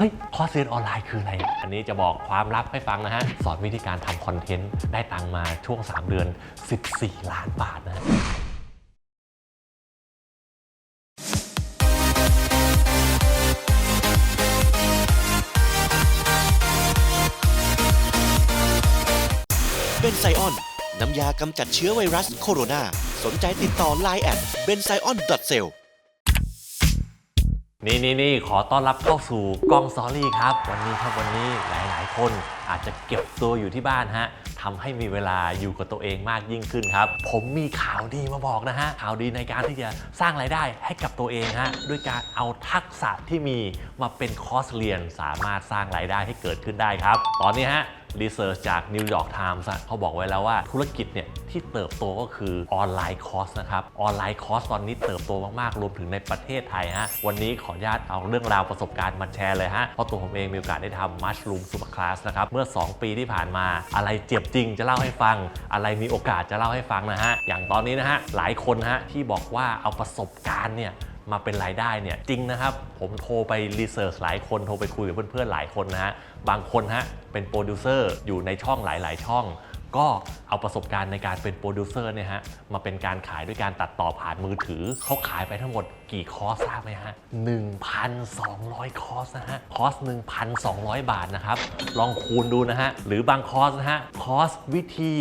เฮ้ยคอร์สเรียนออนไลน์คืออะไร อันนี้จะบอกความลับให้ฟังนะฮะ สอนวิธีการทำคอนเทนต์ได้ตังมาช่วง 3 เดือน 14 ล้านบาทนะฮะเบนไซออน น้ำยากำจัดเชื้อไวรัสโคโรนา สนใจติดต่อ Line แอดเบนไซออน c e l นี่นี่นี่ขอต้อนรับเข้าสู่กล้องซอรี่ครับ วันนี้ครับวันนี้หลาย ๆ คนอาจจะเก็บตัวอยู่ที่บ้านฮะ ทำให้มีเวลาอยู่กับตัวเองมากยิ่งขึ้นครับ ผมมีข่าวดีมาบอกนะฮะข่าวดีในการที่จะสร้างรายได้ให้กับตัวเองฮะด้วยการเอาทักษะที่มีมาเป็นคอร์สเรียนสามารถสร้างรายได้ให้เกิดขึ้นได้ครับ ตอนนี้ฮะรีเสิร์ชจากนิวยอร์กไทมส์เขาบอกไว้แล้วว่าธุรกิจเนี่ยที่เติบโตก็คือออนไลน์คอร์สนะครับ ออนไลน์คอร์สตอนนี้เติบโตมาก ๆ รวมถึงในประเทศไทยฮะ วันนี้ขออนุญาตเอาเรื่องราวประสบการณ์มาแชร์เลยฮะ เพราะตัวผมเองมีโอกาสได้ทำมัช r ูม s ู p ป r c คลาสนะครับ เมื่อ 2 ปีที่ผ่านมาอะไรเจ็บจริงจะเล่าให้ฟัง อะไรมีโอกาสจะเล่าให้ฟังนะฮะ อย่างตอนนี้นะฮะ หลายคนฮะที่บอกว่าเอาประสบการณ์เนี่ยมาเป็นรายได้เนี่ยจริงนะครับ ผมโทรไปรีเสิร์ชหลายคนโทรไปคุยกับเพื่อนๆหลายคนนะฮะบางคนฮะเป็นโปรดิวเซอร์อยู่ในช่องหลาย ๆ ช่อง ก็เอาประสบการณ์ในการเป็นโปรดิวเซอร์เนี่ยฮะมาเป็นการขายด้วยการตัดต่อผ่านมือถือ เขาขายไปทั้งหมดกี่คอร์สทราบไหมฮะ 1,200 คอร์สนะฮะ คอร์ส 1,200 บาทนะครับ ลองคูณดูนะฮะ หรือบางคอร์สนะฮะ คอร์สวิธี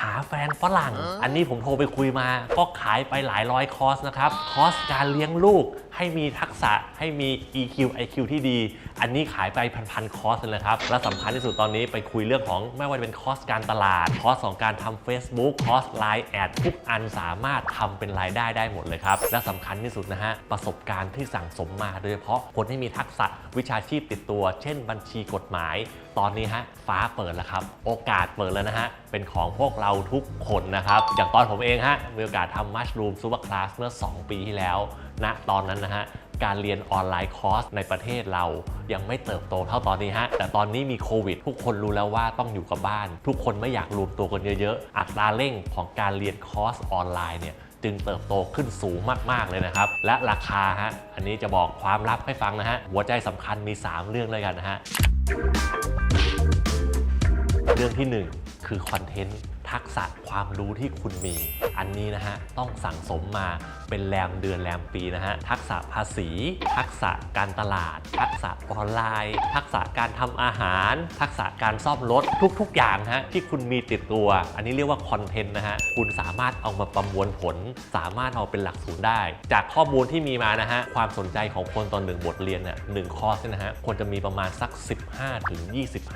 หาแฟนฝรั่ง อันนี้ผมโทรไปคุยมา ก็ขายไปหลายร้อยคอร์สนะครับ คอร์สการเลี้ยงลูก ให้มีทักษะให้มี EQ IQ ที่ดี อันนี้ขายไปพันๆคอร์สเลยนะครับ และสำคัญที่สุดตอนนี้ไปคุยเรื่องของไม่ว่าจะเป็นคอร์สการตลาด คอร์สของการทำ Facebook คอร์ส Line แอดทุกอันสามารถทำเป็นรายได้ได้หมดเลยครับ และสำคัญที่สุดนะฮะประสบการณ์ที่สั่งสมมาโดยเฉพาะคนที่มีทักษะวิชาชีพติดตัว เช่น บัญชีกฎหมายตอนนี้ฮะฟ้าเปิดแล้วครับ โอกาสเปิดแล้วนะฮะ เป็นของพวกเราทุกคนนะครับ อย่างตอนผมเองฮะ มีโอกาสทำมัชรูมซูเปอร์คลาสเมื่อ 2 ปีที่แล้วณตอนนั้นนะฮะการเรียนออนไลน์คอร์สในประเทศเรายังไม่เติบโตเท่าตอนนี้ฮะ แต่ตอนนี้มีโควิด ทุกคนรู้แล้วว่าต้องอยู่กับบ้าน ทุกคนไม่อยากรวมตัวกันเยอะๆ อัตราเร่งของการเรียนคอร์สออนไลน์เนี่ยจึงเติบโตขึ้นสูงมากๆเลยนะครับ และราคาฮะ อันนี้จะบอกความลับให้ฟังนะฮะ หัวใจสำคัญมี 3 เรื่องเลยกันนะฮะ รื่องที่1คือคอนเทนต์ ทักษะความรู้ที่คุณมี อันนี้นะฮะต้องสั่งสมมาเป็นแรมเดือนแรมปีนะฮะทักษะภาษี ทักษะการตลาด ทักษะออนไลน์ ทักษะการทำอาหาร ทักษะการซ่อมรถทุก ๆ อย่างฮะที่คุณมีติดตัว อันนี้เรียกว่าคอนเทนต์นะฮะคุณสามารถเอามาประมวลผล สามารถเอาเป็นหลักสูตรได้ จากข้อมูลที่มีมานะฮะความสนใจของคนตอนหนึ่งบทเรียนเนี่ยหนึ่งคอร์สนะฮะควรจะมีประมาณสัก 15ถึง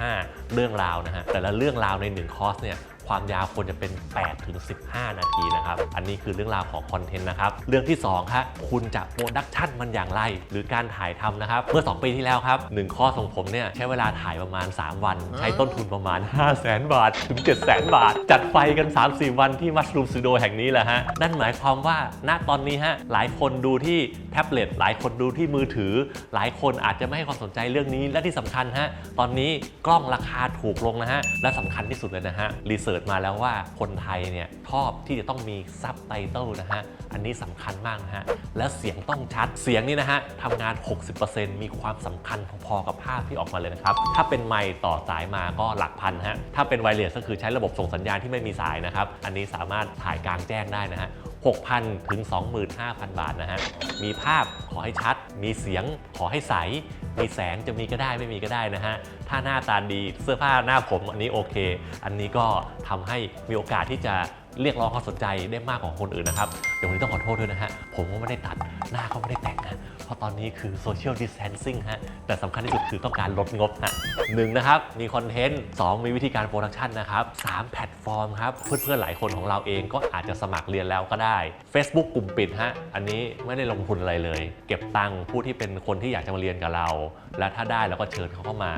25 เรื่องราวนะฮะแต่ละเรื่องราวใน1คอร์สเนี่ย ความยาวควรจะเป็น 8 ถึง 15 นาทีนะครับ อันนี้คือเรื่องราวของคอนเทนต์นะครับ เรื่องที่2ครับคุณจะโปรดักชันมันอย่างไร หรือการถ่ายทำนะครับ เมื่อ 2 ปีที่แล้วครับ1ข้อของผมเนี่ยใช้เวลาถ่ายประมาณ 3 วัน ใช้ต้นทุนประมาณ 5 0 0 0 0 0บาท ถึง 7 0 0 0 0บาท จัดไฟกัน 3-4 วันที่มัชรูมสตูดิโอแห่งนี้แหละฮะ นั่นหมายความว่าณตอนนี้ฮะหลายคนดูที่แท็บเล็ตหลายคนดูที่มือถือ หลายคนอาจจะไม่ให้ความสนใจเรื่องนี้และที่สำคัญฮะตอนนี้กล้องราคาถูกลงนะฮะและสำคัญที่สุดเลยนะฮะรีเสิร์ดมาแล้วว่าคนไทยเนี่ยชอบที่จะต้องมีซับไตเติลนะฮะ อันนี้สำคัญมากนะฮะ และเสียงต้องชัด เสียงนี่นะฮะทำงาน 60%มีความสำคัญพอๆกับภาพที่ออกมาเลยนะครับ ถ้าเป็นไมค์ต่อสายมาก็หลักพันฮะ ถ้าเป็นไวเลสก็คือใช้ระบบส่งสัญญาณที่ไม่มีสายนะครับ อันนี้สามารถถ่ายกลางแจ้งได้นะฮะ 6,000 ถึง 25,000 บาทนะฮะ มีภาพขอให้ชัด มีเสียงขอให้ใส มีแสงจะมีก็ได้ไม่มีก็ได้นะฮะ ถ้าหน้าตาดีเสื้อผ้าหน้าผมอันนี้โอเค อันนี้ก็ทำให้มีโอกาสที่จะเรียกร้องความสนใจได้มากกว่าคนอื่นนะครับ เดี๋ยววันนี้ต้องขอโทษด้วยนะฮะ ผมก็ไม่ได้ตัด หน้าก็ไม่ได้แต่งนะ เพราะตอนนี้คือโซเชียลดิสแทนซิ่งฮะ แต่สำคัญที่สุดคือต้องการลดงบฮะหนึ่งนะครับ มีคอนเทนต์สองมีวิธีการโปรดักชันนะครับสามแพลตฟอร์มครับ เพื่อนๆ หลายคนของเราเองก็อาจจะสมัครเรียนแล้วก็ได้ Facebook กลุ่มปิดฮะ อันนี้ไม่ได้ลงทุนอะไรเลย เก็บตังค์ผู้ที่เป็นคนที่อยากจะมาเรียนกับเรา และถ้าได้เราก็เชิญเขาเข้ามา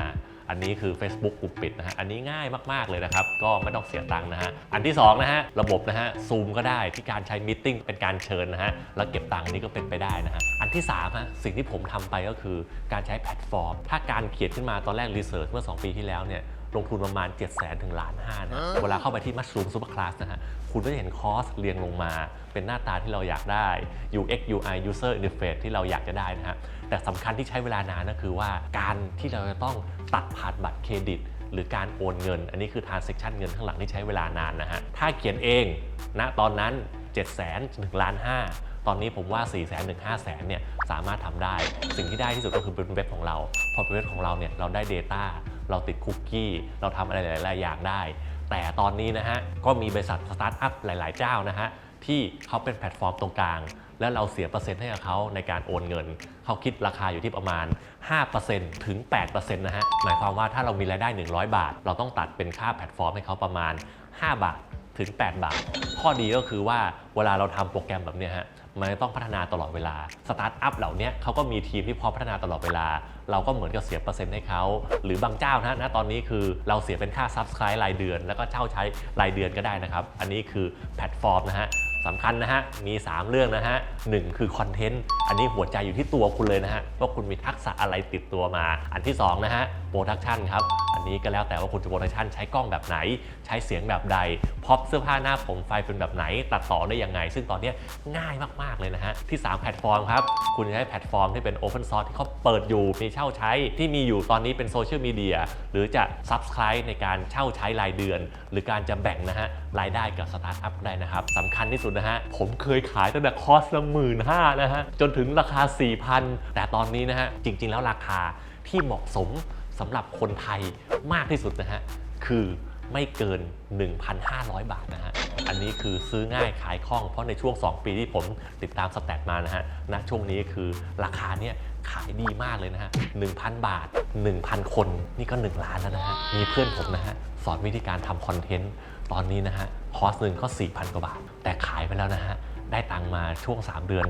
อันนี้คือ Facebook กลุ่มปิดนะฮะอันนี้ง่ายมากๆเลยนะครับ ก็ไม่ต้องเสียตังค์นะฮะอันที่2นะฮะระบบนะฮะซูมก็ได้ที่การใช้มิ팅เป็นการเชิญนะฮะแล้วเก็บตังค์อันนี้ก็เป็นไปได้นะฮะอันที่3ฮะสิ่งที่ผมทำไปก็คือการใช้แพลตฟอร์ม ถ้าการเขียนขึ้นมาตอนแรกรีเสิร์ชเมื่อ 2 ปีที่แล้วเนี่ย ลงทุนประมาณ7 0 0 0 0 0ถึงล้านห้านะ เวลาเข้าไปที่ Mushroom Super Class นะฮะ คุณก็จะเห็นคอร์สเรียงลงมา เป็นหน้าตาที่เราอยากได้ UX UI User Interface ที่เราอยากจะได้นะฮะ แต่สำคัญที่ใช้เวลานานก็คือว่าการที่เราจะต้องตัดผ่านบัตรเครดิต หรือการโอนเงิน อันนี้คือ transaction เงินข้างหลังที่ใช้เวลานานนะฮะ ถ้าเขียนเองณตอนนั้น 7 0 0 0 0 0ถึงล้านห้าตอนนี้ผมว่า 4 0 0 0 0 0 ถึง 5 0 0 0 0เนี่ย สามารถทำได้ สิ่งที่ได้ที่สุดก็คือเป็นเว็บของเรา พอเป็นเว็บของเราเนี่ย เราได้ Data เราติดคุกกี้ เราทำอะไรหลายๆอย่างได้ แต่ตอนนี้นะฮะก็มีบริษัทสตาร์ทอัพหลาย ๆ เจ้านะฮะที่เขาเป็นแพลตฟอร์มตรงกลาง แล้วเราเสียเปอร์เซ็นต์ให้กับเขาในการโอนเงิน เขาคิดราคาอยู่ที่ประมาณ 5%ถึง 8%นะฮะหมายความว่าถ้าเรามีรายได้ 100 บาท เราต้องตัดเป็นค่าแพลตฟอร์มให้เขาประมาณ 5 บาท ถึง 8 บาท ข้อดีก็คือว่าเวลาเราทำโปรแกรมแบบเนี้ยฮะมันต้องพัฒนาตลอดเวลา สตาร์ทอัพเหล่านี้เขาก็มีทีมที่พร้อมพัฒนาตลอดเวลา เราก็เหมือนกับเสียเปอร์เซ็นต์ให้เขา หรือบางเจ้านะนะตอนนี้คือเราเสียเป็นค่า Subscribe รายเดือน แล้วก็เช่าใช้รายเดือนก็ได้นะครับ อันนี้คือแพลตฟอร์มนะฮะสำคัญนะฮะ มี 3 เรื่องนะฮะหนึ่งคือคอนเทนต์ อันนี้หัวใจอยู่ที่ตัวคุณเลยนะฮะ ว่าคุณมีทักษะอะไรติดตัวมา อันที่ 2 นะฮะ โปรดักชันครับ อันนี้ก็แล้วแต่ว่าคุณจะโปรดักชันใช้กล้องแบบไหน ใช้เสียงแบบใด พร็อพเสื้อผ้าหน้าผมไฟเป็นแบบไหน ตัดต่อได้ยังไง ซึ่งตอนนี้ง่ายมาก ๆ เลยนะฮะ ที่ 3 แพลตฟอร์มครับ คุณจะใช้แพลตฟอร์มที่เป็น Open Source ที่เขาเปิดอยู่มีเช่าใช้ที่มีอยู่ตอนนี้เป็นโซเชียลมีเดียหรือจะ Subscribe ในการเช่าใช้รายเดือน หรือการจะแบ่งนะฮะรายได้กับสตาร์ทอัพได้นะครับสำคัญที่สุดนะฮะผมเคยขายตั้งแต่คอร์สละหมื่นห้านะฮะจนถึงราคา 4,000 แต่ตอนนี้นะฮะจริง ๆ แล้วราคาที่เหมาะสมสำหรับคนไทยมากที่สุดนะฮะคือ ไม่เกิน 1,500 บาทนะฮะ อันนี้คือซื้อง่ายขายคล่อง เพราะในช่วง 2 ปีที่ผมติดตามสแตทมานะฮะ ณ ช่วงนี้คือราคาเนี่ยขายดีมากเลยนะฮะ 1,000 บาท 1,000 คน นี่ก็ 1 ล้านแล้วนะฮะ มีเพื่อนผมนะฮะ สอนวิธีการทำคอนเทนต์ ตอนนี้นะฮะ คอร์สหนึ่งก็ 4,000 กว่าบาท แต่ขายไปแล้วนะฮะได้ตังมาช่วง 3 เดือน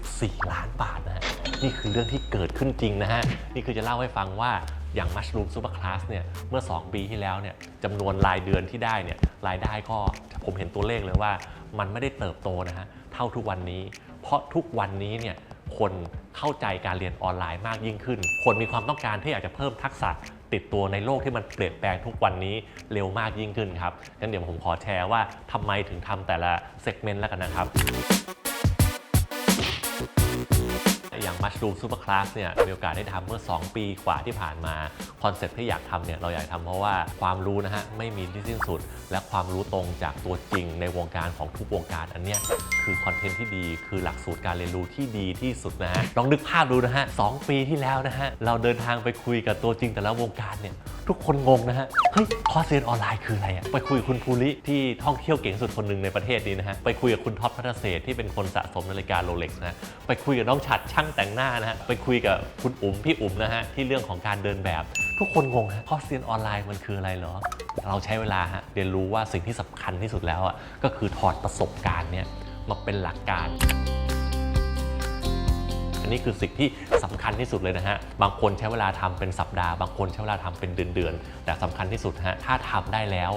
14 ล้านบาทนะฮะ นี่คือเรื่องที่เกิดขึ้นจริงนะฮะ นี่คือจะเล่าให้ฟังว่า อย่าง Mushroom Super Class เนี่ยเมื่อ 2 ปีที่แล้วเนี่ยจำนวนรายเดือนที่ได้เนี่ยรายได้ก็ผมเห็นตัวเลขเลยว่า มันไม่ได้เติบโตนะฮะเท่าทุกวันนี้ เพราะทุกวันนี้เนี่ยคนเข้าใจการเรียนออนไลน์มากยิ่งขึ้น คนมีความต้องการที่อยากจะเพิ่มทักษะติดตัวในโลกที่มันเปลี่ยนแปลงทุกวันนี้เร็วมากยิ่งขึ้นครับงั้นเดี๋ยวผมขอแชร์ว่าทำไมถึงทำแต่ละเซกเมนต์แล้วกันนะครับ รูมซูเปอร์คลาสเนี่ยมีโอกาสได้ทำเมื่อ 2 ปีกว่าที่ผ่านมาคอนเซ็ปต์ที่อยากทำเนี่ยเราอยากทำเพราะว่าความรู้นะฮะไม่มีที่สิ้นสุด และความรู้ตรงจากตัวจริงในวงการของทุกวงการอันเนี้ยคือคอนเทนต์ที่ดีคือหลักสูตรการเรียนรู้ที่ดีที่สุดนะฮะลองนึกภาพดูนะฮะสองปีที่แล้วนะฮะเราเดินทางไปคุยกับตัวจริงแต่ละวงการเนี่ย ทุกคนงงนะฮะ เฮ้ย คอร์สเรียนออนไลน์คืออะไรอะไปคุยกับคุณภูริที่ท่องเที่ยวเก่งที่สุดคนหนึ่งในประเทศนี้นะฮะ ไปคุยกับคุณท็อปพัทเศษที่เป็นคนสะสมนาฬิกาโรเล็กซ์นะ ไปคุยกับน้องฉัดช่างแต่งหน้านะฮะ ไปคุยกับคุณอุ๋มพี่อุ๋มนะฮะที่เรื่องของการเดินแบบ ทุกคนงงฮะ คอร์สเรียนออนไลน์มันคืออะไรเหรอ เราใช้เวลาฮะเรียนรู้ว่าสิ่งที่สำคัญที่สุดแล้วอะก็คือถอดประสบการณ์เนี่ยมาเป็นหลักการ นนี้คือสิ่งที่สำคัญที่สุดเลยนะฮะ บางคนใช้เวลาทำเป็นสัปดาห์ บางคนใช้เวลาทำเป็นเดือนๆ แต่สำคัญที่สุดฮะ ถ้าทำได้แล้ว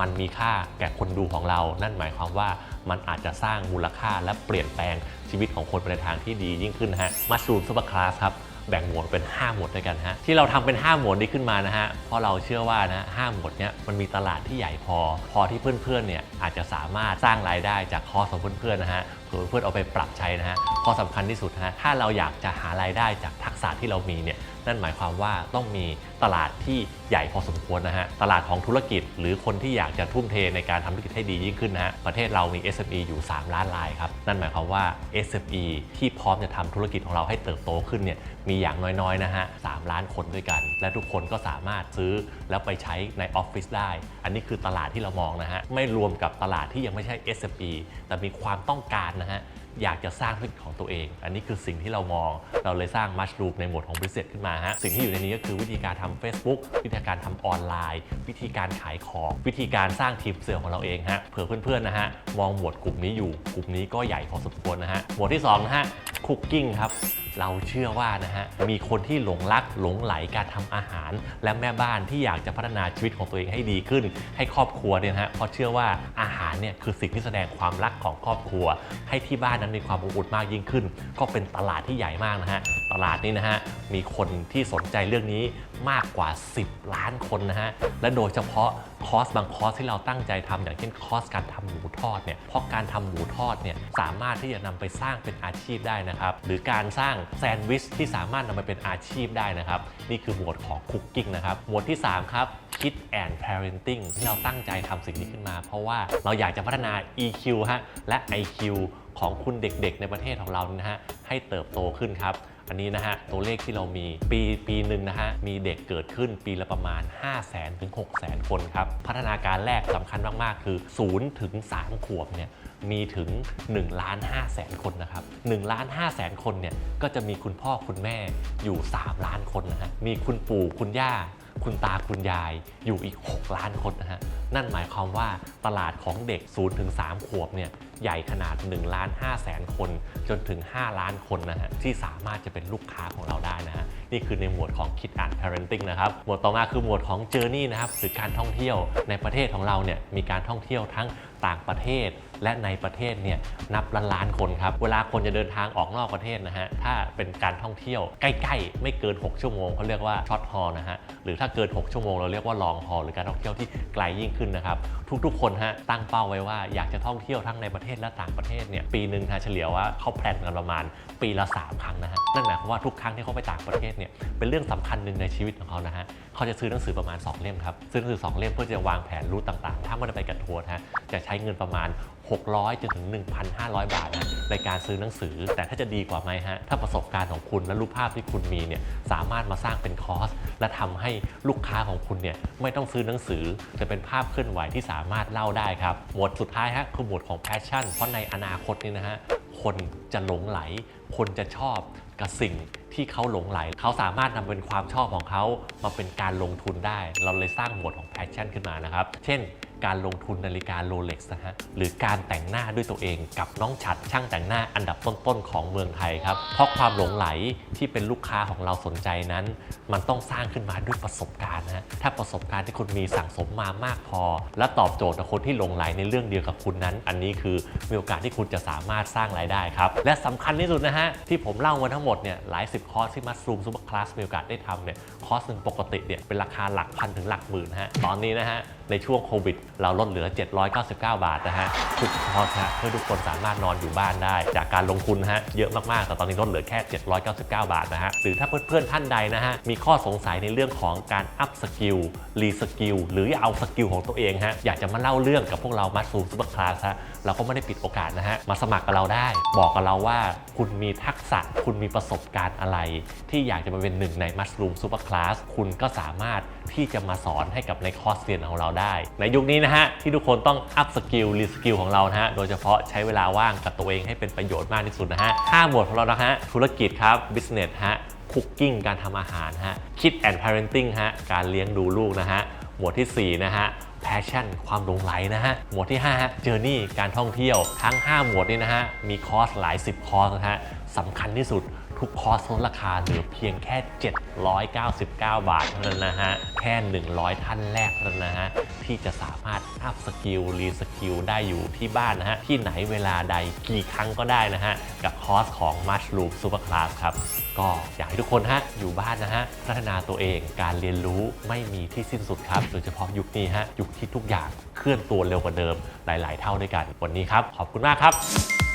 มันมีค่าแก่คนดูของเรา นั่นหมายความว่ามันอาจจะสร้างมูลค่าและเปลี่ยนแปลงชีวิตของคนไปในทางที่ดียิ่งขึ้นนะฮะมั r รูมซุปเปอร์คลาสครับแบ่งหมวดเป็น 5 หมวดด้วยกันฮะที่เราทำเป็น 5 หมวดนี้ขึ้นมานะฮะเพราะเราเชื่อว่านะห้าหมวดเนี้ยมันมีตลาดที่ใหญ่พอ พอที่เพื่อนๆเนี่ยอาจจะสามารถสร้างรายได้จากคอร์สของเพื่อนๆนะฮะเผื่อเพื่อเอาไปปรับใช้นะฮะข้อสำคัญที่สุดนะฮะถ้าเราอยากจะหารายได้จากทักษะที่เรามีเนี่ยนั่นหมายความว่าต้องมีตลาดที่ใหญ่พอสมควรนะฮะตลาดของธุรกิจ หรือคนที่อยากจะทุ่มเทในการทำธุรกิจให้ดียิ่งขึ้นนะฮะประเทศเรามี SME อยู่ 3 ล้านรายครับนั่นหมายความว่า SME ที่พร้อมจะทำธุรกิจของเราให้เติบโตขึ้นเนี่ยมีอย่างน้อยๆนะฮะ3ล้านคนด้วยกัน และทุกคนก็สามารถซื้อแล้วไปใช้ในออฟฟิศได้ อันนี้คือตลาดที่เรามองนะฮะไม่รวมกับตลาดที่ยังไม่ใช่ SME แต่มีความต้องการนะฮะ อยากจะสร้างธุรกิจของตัวเอง อันนี้คือสิ่งที่เรามอง เราเลยสร้างมัชรูมในหมวดของ Business ขึ้นมาฮะ สิ่งที่อยู่ในนี้ก็คือวิธีการทำ Facebook วิธีการทำออนไลน์ วิธีการขายของ วิธีการสร้างทีมเซลล์ของเราเองฮะ เผื่อเพื่อนๆนะฮะ มองหมวดกลุ่มนี้อยู่ กลุ่มนี้ก็ใหญ่พอสมควรนะฮะ หมวดที่2นะฮะ คุกกิ้งครับเราเชื่อว่านะฮะ มีคนที่หลงรักหลงไหลการทำอาหาร และแม่บ้านที่อยากจะพัฒนาชีวิตของตัวเองให้ดีขึ้น ให้ครอบครัวเนี่ยนะฮะเพราะเชื่อว่าอาหารเนี่ยคือสิ่งที่แสดงความรักของครอบครัว ให้ที่บ้านนั้นมีความอบอุ่นมากยิ่งขึ้น ก็เป็นตลาดที่ใหญ่มากนะฮะ ตลาดนี้นะฮะ มีคนที่สนใจเรื่องนี้มากกว่า 10 ล้านคนนะฮะ และโดยเฉพาะคอร์สบางคอร์สที่เราตั้งใจทำอย่างเช่นคอร์สการทำหมูทอดเนี่ย เพราะการทำหมูทอดเนี่ยสามารถที่จะนำไปสร้างเป็นอาชีพได้นะครับ หรือการสร้างแซนด์วิชที่สามารถนำไปเป็นอาชีพได้นะครับ นี่คือหมวดของคุกกิ้งนะครับ หมวดที่ 3 ครับ Kid and Parenting ที่เราตั้งใจทำสิ่งนี้ขึ้นมา เพราะว่าเราอยากจะพัฒนา EQ ฮะและ IQ ของคุณเด็กๆ ในประเทศของเรานะฮะให้เติบโตขึ้นครับ อันนี้นะฮะตัวเลขที่เรามีปีปีหนึ่งนะฮะมีเด็กเกิดขึ้นปีละประมาณ 5 0 0 0 0 0ถึง6 0 0 0 0 คนครับ พัฒนาการแรกสำคัญมากๆ คือ 0 ถึง 3 ขวบเนี่ยมีถึง1ล้าน5แสนคนนะครับ1ล้าน5แสนคนเนี่ยก็จะมีคุณพ่อคุณแม่อยู่ 3 ล้านคนนะฮะมีคุณปู่คุณย่า คุณตาคุณยายอยู่อีก 6 ล้านคนนะฮะ นั่นหมายความว่าตลาดของเด็ก 0 ถึง 3 ขวบเนี่ยใหญ่ขนาด1ล้าน5แสนคน จนถึง 5 ล้านคนนะฮะ ที่สามารถจะเป็นลูกค้าของเราได้นะฮะ นี่คือในหมวดของ Kid Art Parenting นะครับ หมวดต่อมาคือหมวดของ Journey นะครับหรือการท่องเที่ยวในประเทศของเราเนี่ยมีการท่องเที่ยวทั้ง ต่างประเทศ และในประเทศเนี่ยนับล้านล้านคนครับ เวลาคนจะเดินทางออกนอกประเทศนะฮะ ถ้าเป็นการท่องเที่ยวใกล้ๆ ไม่เกิน 6 ชั่วโมงเขาเรียกว่าช็อตฮอลนะฮะ หรือถ้าเกิน 6 ชั่วโมงเราเรียกว่าลองฮอลหรือการท่องเที่ยวที่ไกลยิ่งขึ้นนะครับ ทุกๆ คนฮะตั้งเป้าไว้ว่าอยากจะท่องเที่ยวทั้งในประเทศและต่างประเทศเนี่ยปีหนึ่งฮะเฉลี่ยว่าเขาแพลนกันประมาณปีละ 3 ครั้งนะฮะ นั่นหมายความว่าทุกครั้งที่เขาไปต่างประเทศเนี่ยเป็นเรื่องสำคัญหนึ่งในชีวิตของเขานะฮะ เขาจะซื้อหนังสือประมาณ 2 เล่มครับ ซื้อหนังสือ 2 เล่มเพื่อจะวางแผนรูทต่างๆ ถ้าไม่ได้ไปกับทัวร์ฮะ จะใช้เงินประมาณ 600จนถึง 1,500 บาทนะในการซื้อหนังสือ แต่ถ้าจะดีกว่าไหมฮะ ถ้าประสบการณ์ของคุณและรูปภาพที่คุณมีเนี่ย สามารถมาสร้างเป็นคอร์ส และทำให้ลูกค้าของคุณเนี่ยไม่ต้องซื้อหนังสือ จะเป็นภาพเคลื่อนไหวที่สามารถเล่าได้ครับ หมวดสุดท้ายฮะคือหมวดของ passion เพราะในอนาคตนี้นะฮะ คนจะหลงไหล คนจะชอบกับสิ่ง ที่เขาหลงไหล เขาสามารถนำเป็นความชอบของเขามาเป็นการลงทุนได้ เราเลยสร้างหมวดของแพชชั่นขึ้นมานะครับ เช่น การลงทุนนาฬิกาโรเล็กซ์นะฮะหรือการแต่งหน้าด้วยตัวเองกับน้องฉัดช่างแต่งหน้าอันดับต้นๆของเมืองไทยครับเพราะความหลงไหลที่เป็นลูกค้าของเราสนใจนั้น มันต้องสร้างขึ้นมาด้วยประสบการณ์นะฮะถ้าประสบการณ์ที่คุณมีสั่งสมมามากพอ และตอบโจทย์กับคนที่หลงไหลในเรื่องเดียวกับคุณนั้น อันนี้คือมีโอกาสที่คุณจะสามารถสร้างรายได้ครับและสำคัญที่สุดนะฮะที่ผมเล่ามาทั้งหมดเนี่ยหลายสิบคอร์สที่มัสรูมซูเปอร์คลาสมีโอกาสได้ทำเนี่ยคอร์สหนึ่งปกติเนี่ยเป็นราคาหลักพันถึงหลักหมื่นฮะตอนนี้นะฮะ ในช่วงโควิด เราลดเหลือ 799 บาทนะฮะทุกคอร์สฮะเพื่อทุกคนสามารถนอนอยู่บ้านได้ จากการลงทุนนะฮะเยอะมากๆ แต่ตอนนี้ลดเหลือแค่ 799 บาทนะฮะหรือถ้าเพื่อนๆท่านใดนะฮะมีข้อสงสัยในเรื่องของการอัพสกิลรีสกิลหรือเอาสกิลของตัวเองฮะอยากจะมาเล่าเรื่องกับพวกเรามัสซูมซูเปอร์คลาสฮะเราก็ไม่ได้ปิดโอกาสนะฮะมาสมัครกับเราได้ บอกกับเราว่าคุณมีทักษะคุณมีประสบการณ์อะไร ที่อยากจะมาเป็นหนึ่งในมัสลูมซูเปอร์คลาสคุณก็สามารถที่จะมาสอนให้กับในคอร์สเรียนของเราได้ ในยุคนี้นะฮะที่ทุกคนต้องอัพสกิลรีสกิลของเรานะฮะโดยเฉพาะใช้เวลาว่างกับตัวเองให้เป็นประโยชน์มากที่สุดนะฮะห้าหมวดของเรานะฮะธุรกิจครับ business ฮะคุกกิ้งการทำอาหารฮะคิด and parenting ฮะการเลี้ยงดูลูกนะฮะหมวดทีสี่4 นะฮะ passion ความหลงไหลนะฮะ หมวดที่5ฮะ journey การท่องเที่ยว ทั้ง 5 หมวดนี้นะฮะ มีคอร์สหลาย 10 คอร์สนะฮะสำคัญที่สุด ทุกคอร์สลดราคาเหลือเพียงแค่ 799 บาทเท่านั้นนะฮะ แค่ 100 ท่านแรกเท่านั้นนะฮะ ที่จะสามารถอัพสกิลรีสกิลได้อยู่ที่บ้านนะฮะ ที่ไหนเวลาใดกี่ครั้งก็ได้นะฮะ กับคอร์สของ Mushroom Super Class ครับ ก็อยากให้ทุกคนฮะ อยู่บ้านนะฮะ พัฒนาตัวเองการเรียนรู้ไม่มีที่สิ้นสุดครับ โดยเฉพาะยุคนี้ฮะยุคที่ทุกอย่างเคลื่อนตัวเร็วกว่าเดิมหลาย ๆ เท่าด้วยกันวันนี้ครับขอบคุณมากครับ